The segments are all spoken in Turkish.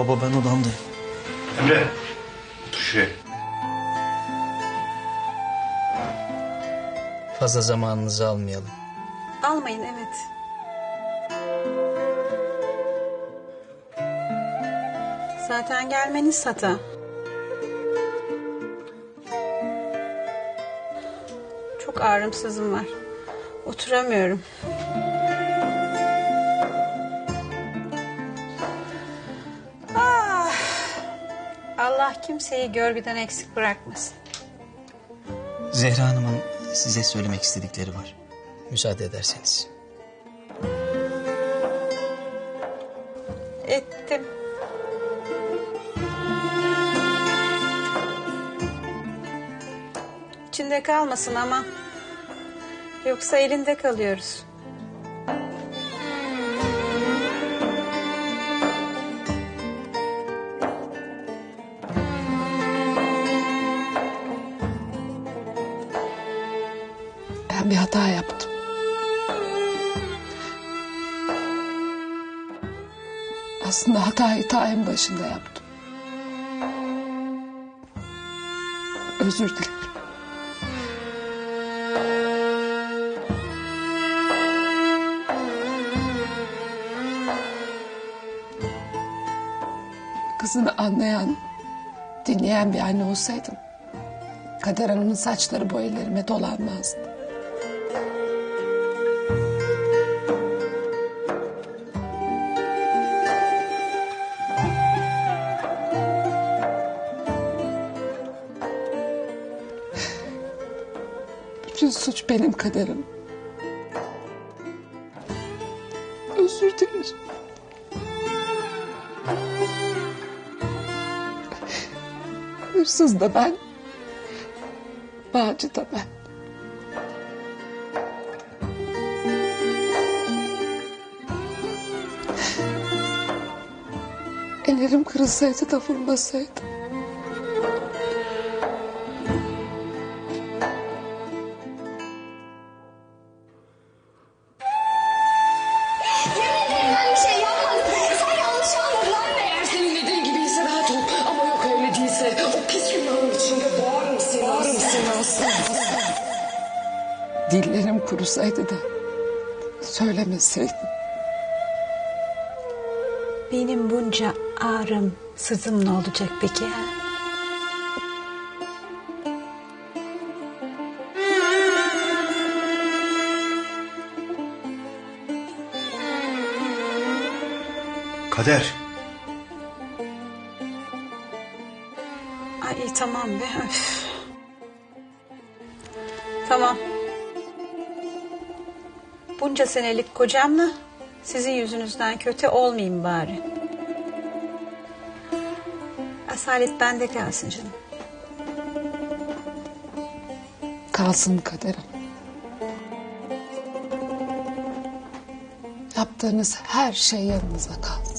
Baba ben odamdayım. Emre. Otur şuraya. Fazla zamanınızı almayalım. Almayın evet. Zaten gelmeniz hata. Çok ağrımsızım var. Oturamıyorum. Allah kimseyi görgüden eksik bırakmasın. Zehra Hanım'ın size söylemek istedikleri var. Müsaade ederseniz. Ettim. İçinde kalmasın ama. Yoksa elinde kalıyoruz. Bir hata yaptım. Aslında hatayı ta en başında yaptım. Özür dilerim. Kızını anlayan, dinleyen bir anne olsaydım... ...Kader Hanım'ın saçları bu dolanmazdı. Bütün suç benim kaderim. Özür dilerim. Hırsız da ben. Bağcı da ben. Ellerim kırılsaydı da vurmasaydı. Dillerim kurusaydı da söylemeseydim. Benim bunca ağrım, sızım ne olacak peki ha? Kader. Ay iyi, tamam be. Öf. Tamam. Bunca senelik kocamla sizin yüzünüzden kötü olmayayım bari. Asalet bende kalsın canım. Kalsın kaderim. Yaptığınız her şey yanınıza kalsın.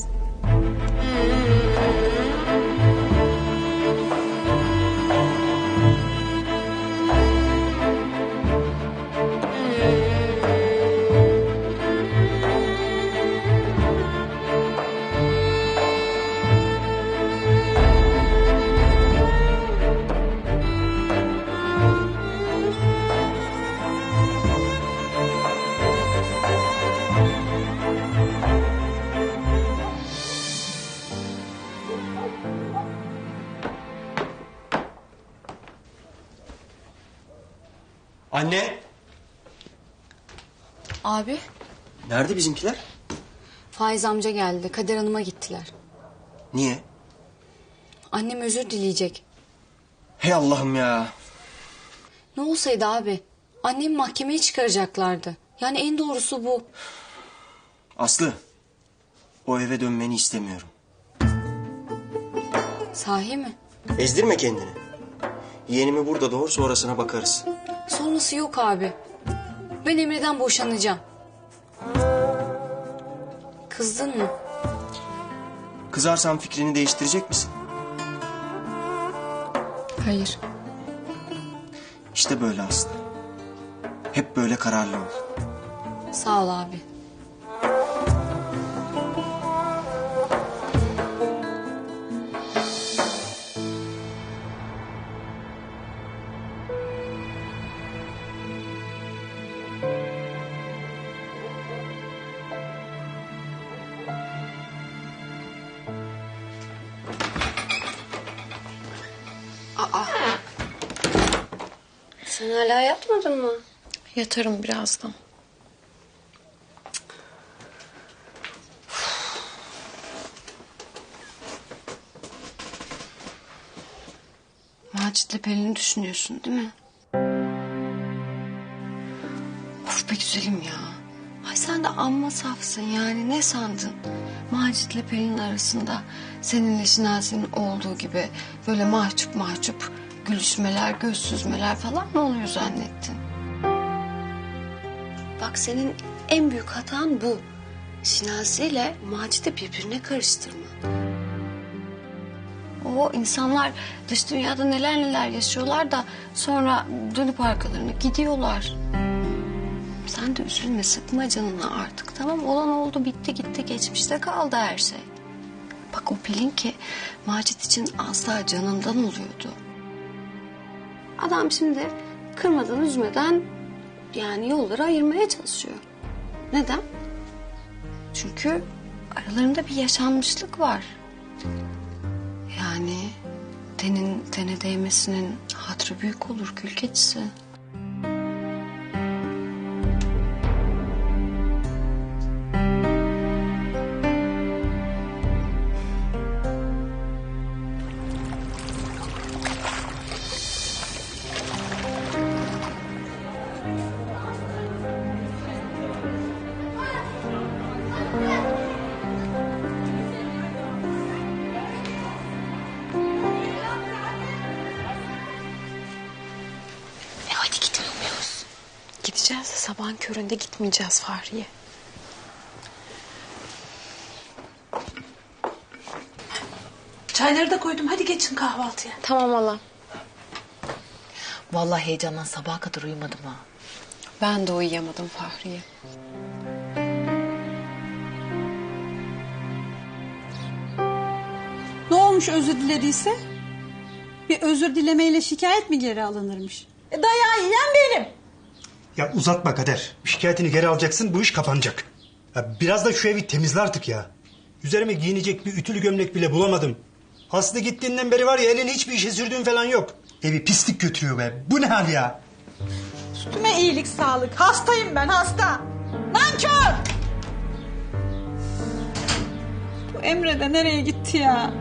Anne. Abi, Nerede bizimkiler? Faiz amca geldi. Kader Hanım'a gittiler. Niye? Annem özür dileyecek. Hey Allah'ım ya. Ne olsaydı abi? Annemi mahkemeye çıkaracaklardı. Yani en doğrusu bu. Aslı. O eve dönmeni istemiyorum. Sahi mi? Ezdirme kendini. Yeğenimi burada doğur sonrasına bakarız. Sonrası yok abi. Ben Emre'den boşanacağım. Kızdın mı? Kızarsam fikrini değiştirecek misin? Hayır. İşte böyle Aslı. Hep böyle kararlı ol. Sağ ol abi. Sen hala yatmadın mı? Yatarım birazdan. Macit'le Pelin'i düşünüyorsun değil mi? Of be güzelim ya. Ay sen de amma safsın yani ne sandın? Macit'le Pelin arasında seninle Şinasi'nin olduğu gibi böyle mahcup mahcup gülüşmeler, göz süzmeler falan mı oluyor zannettin? Bak senin en büyük hatan bu. Şinasi ile Macit'i birbirine karıştırma. O insanlar dış dünyada neler neler yaşıyorlar da sonra dönüp arkalarına gidiyorlar. Sen de üzülme sıkma canını artık tamam olan oldu bitti gitti geçmişte kaldı her şey. Bak o Pelin ki Macit için az daha canından oluyordu. Adam şimdi kırmadan üzmeden yani yolları ayırmaya çalışıyor. Neden? Çünkü aralarında bir yaşanmışlık var. Yani tenin tene değmesinin hatırı büyük olur gül keçisi. Sabahın köründe gitmeyeceğiz Fahriye. Çayları da koydum. Hadi geçin kahvaltıya. Tamam hala. Vallahi heyecandan sabaha kadar uyumadım ha. Ben de uyuyamadım Fahriye. Ne olmuş özür dilediyse? Bir özür dilemeyle şikayet mi geri alınırmış? E, dayağı yiyen benim. Ya uzatma Kader. Şikayetini geri alacaksın bu iş kapanacak. Ya biraz da şu evi temizle artık ya. Üzerime giyinecek bir ütülü gömlek bile bulamadım. Aslı gittiğinden beri var ya elini hiçbir işe sürdüğün falan yok. Evi pislik götürüyor be. Bu ne hal ya? Üstüme iyilik sağlık. Hastayım ben hasta. Nankör! Bu Emre de nereye gitti ya?